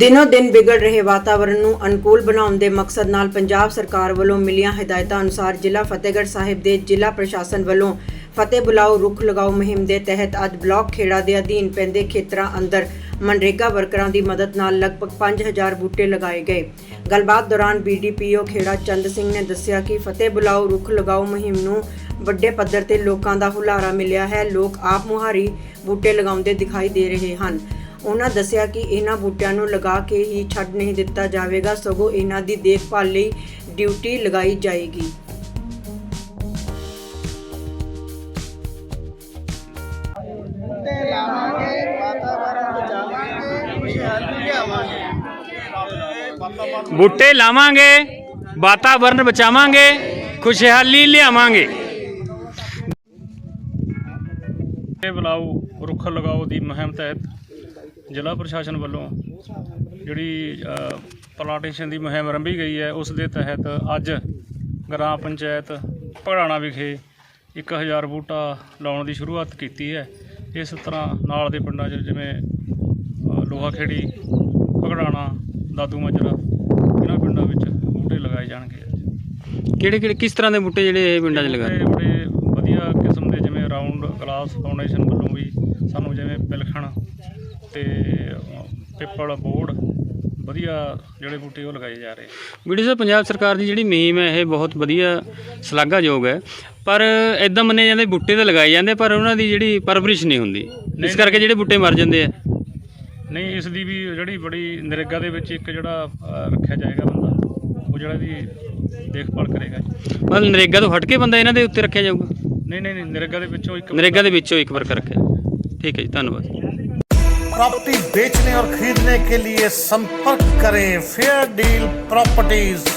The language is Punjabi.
ਦਿਨੋ ਦਿਨ ਵਿਗੜ ਰਹੇ ਵਾਤਾਵਰਣ ਨੂੰ ਅਨੁਕੂਲ ਬਣਾਉਣ ਦੇ ਮਕਸਦ ਨਾਲ ਪੰਜਾਬ ਸਰਕਾਰ ਵੱਲੋਂ ਮਿਲੀਆਂ ਹਦਾਇਤਾਂ ਅਨੁਸਾਰ ਜ਼ਿਲ੍ਹਾ ਫਤਿਹਗੜ੍ਹ ਸਾਹਿਬ ਦੇ ਜ਼ਿਲ੍ਹਾ ਪ੍ਰਸ਼ਾਸਨ ਵੱਲੋਂ ਫਤਿਹ ਬੁਲਾਓ, ਰੁੱਖ ਲਗਾਓ ਮੁਹਿੰਮ ਦੇ ਤਹਿਤ ਅੱਜ ਬਲਾਕ ਖੇੜਾ ਦੇ ਅਧੀਨ ਪੈਂਦੇ ਖੇਤਰਾਂ ਅੰਦਰ ਮਨਰੇਗਾ ਵਰਕਰਾਂ ਦੀ ਮਦਦ ਨਾਲ ਲਗਭਗ 5000 ਬੂਟੇ ਲਗਾਏ ਗਏ। ਗੱਲਬਾਤ ਦੌਰਾਨ ਬੀਡੀਪੀਓ ਖੇੜਾ ਚੰਦ ਸਿੰਘ ਨੇ ਦੱਸਿਆ ਕਿ ਫਤਿਹ ਬੁਲਾਓ, ਰੁੱਖ ਲਗਾਓ ਮੁਹਿੰਮ ਨੂੰ ਵੱਡੇ ਪੱਧਰ ਤੇ ਲੋਕਾਂ ਦਾ ਹੁਲਾਰਾ ਮਿਲਿਆ ਹੈ। ਲੋਕ ਆਪ ਮੁਹਾਰੀ ਬੂਟੇ ਲਗਾਉਂਦੇ ਦਿਖਾਈ ਦੇ ਰਹੇ ਹਨ। ਉਹਨਾਂ ਦੱਸਿਆ ਕਿ ਇਹਨਾਂ ਬੂਟਿਆਂ ਨੂੰ ਲਗਾ ਕੇ ਹੀ ਛੱਡ ਨਹੀਂ ਦਿੱਤਾ ਜਾਵੇਗਾ ਸਗੋਂ ਇਹਨਾਂ ਦੀ ਦੇਖਭਾਲ ਲਈ ਡਿਊਟੀ ਲਗਾਈ ਜਾਏਗੀ। ਬੂਟੇ ਲਾਵਾਂਗੇ ਵਾਤਾਵਰਨ ਬਚਾਵਾਂਗੇ ਖੁਸ਼ਹਾਲੀ ਲਿਆਵਾਂਗੇ। ਬੂਟੇ ਲਾਵਾਂਗੇ ਵਾਤਾਵਰਨ ਬਚਾਵਾਂਗੇ ਖੁਸ਼ਹਾਲੀ ਲਿਆਵਾਂਗੇ। ਇਹ ਬੁਲਾਓ ਰੁੱਖ ਲਗਾਓ ਦੀ ਮੁਹਿੰਮ ਤਹਿਤ। ਜ਼ਿਲ੍ਹਾ ਪ੍ਰਸ਼ਾਸਨ ਵੱਲੋਂ ਜਿਹੜੀ ਪਲਾਂਟੇਸ਼ਨ ਦੀ ਮੁਹਿੰਮ ਆਰੰਭੀ ਗਈ ਹੈ ਉਸ ਦੇ ਤਹਿਤ ਅੱਜ ਗ੍ਰਾਮ ਪੰਚਾਇਤ ਭਗੜਾਣਾ ਵਿਖੇ 1000 ਬੂਟਾ ਲਾਉਣ ਦੀ ਸ਼ੁਰੂਆਤ ਕੀਤੀ ਹੈ। ਇਸ ਤਰ੍ਹਾਂ ਨਾਲ ਦੇ ਪਿੰਡਾਂ 'ਚ ਜਿਵੇਂ ਲੋਹਾ ਖੇੜੀ ਭਗੜਾਣਾ ਦਾਦੂ ਮਾਜਰਾ ਇਹਨਾਂ ਪਿੰਡਾਂ ਵਿੱਚ ਬੂਟੇ ਲਗਾਏ ਜਾਣਗੇ। ਕਿਹੜੇ ਕਿਹੜੇ ਕਿਸ ਤਰ੍ਹਾਂ ਦੇ ਬੂਟੇ ਜਿਹੜੇ ਇਹ ਪਿੰਡਾਂ 'ਚ ਲਗਾ ਬੜੇ ਬੜੇ ਵਧੀਆ ਕਿਸਮ ਦੇ ਜਿਵੇਂ ਰਾਉਂਡ ਗਲਾਸ ਫਾਊਂਡੇਸ਼ਨ ਵੱਲੋਂ ਵੀ ਸਾਨੂੰ ਜਿਵੇਂ ਪਿਲਖਣ ਤੇ ਪਿੱਪਲ ਬੋੜ ਵਧੀਆ ਜਿਹੜੇ ਬੂਟੇ ਉਹ ਲਗਾਏ ਜਾ ਰਹੇ ਵੀਡੀਓ ਸਾਹਿਬ ਪੰਜਾਬ ਸਰਕਾਰ ਦੀ ਜਿਹੜੀ ਮੁਹਿੰਮ ਹੈ ਇਹ ਬਹੁਤ ਵਧੀਆ ਸ਼ਲਾਘਾਯੋਗ ਹੈ। ਪਰ ਇਦਾਂ ਮੰਨੇ ਜਾਂਦੇ ਬੂਟੇ ਤਾਂ ਲਗਾਏ ਜਾਂਦੇ ਪਰ ਉਹਨਾਂ ਦੀ ਜਿਹੜੀ ਪਰਵਰਿਸ਼ ਨਹੀਂ ਹੁੰਦੀ। ਇਸ ਕਰਕੇ ਜਿਹੜੇ ਬੂਟੇ ਮਰ ਜਾਂਦੇ ਆ। ਨਹੀਂ ਇਸ ਦੀ ਵੀ ਜਿਹੜੀ ਬੜੀ ਨਰੇਗਾ ਦੇ ਵਿੱਚ ਇੱਕ ਜਿਹੜਾ ਰੱਖਿਆ ਜਾਏਗਾ ਬੰਦਾ ਉਹ ਜਿਹੜਾ ਦੀ ਦੇਖਭਾਲ ਕਰੇਗਾ। ਮਤਲਬ ਨਰੇਗਾ ਤੋਂ ਹਟ ਕੇ ਬੰਦਾ ਇਹਨਾਂ ਦੇ ਉੱਤੇ ਰੱਖਿਆ ਜਾਊਗਾ? ਨਹੀਂ ਨਹੀਂ ਨਹੀਂ ਨਰੇਗਾ ਦੇ ਵਿੱਚੋਂ ਇੱਕ ਨਰੇਗਾ ਦੇ ਵਿੱਚੋਂ ਇੱਕ ਵਰਕਰ ਰੱਖਿਆ। ਠੀਕ ਹੈ ਜੀ ਧੰਨਵਾਦ प्रॉपर्टी बेचने और खरीदने के लिए संपर्क करें फेयर डील प्रॉपर्टीज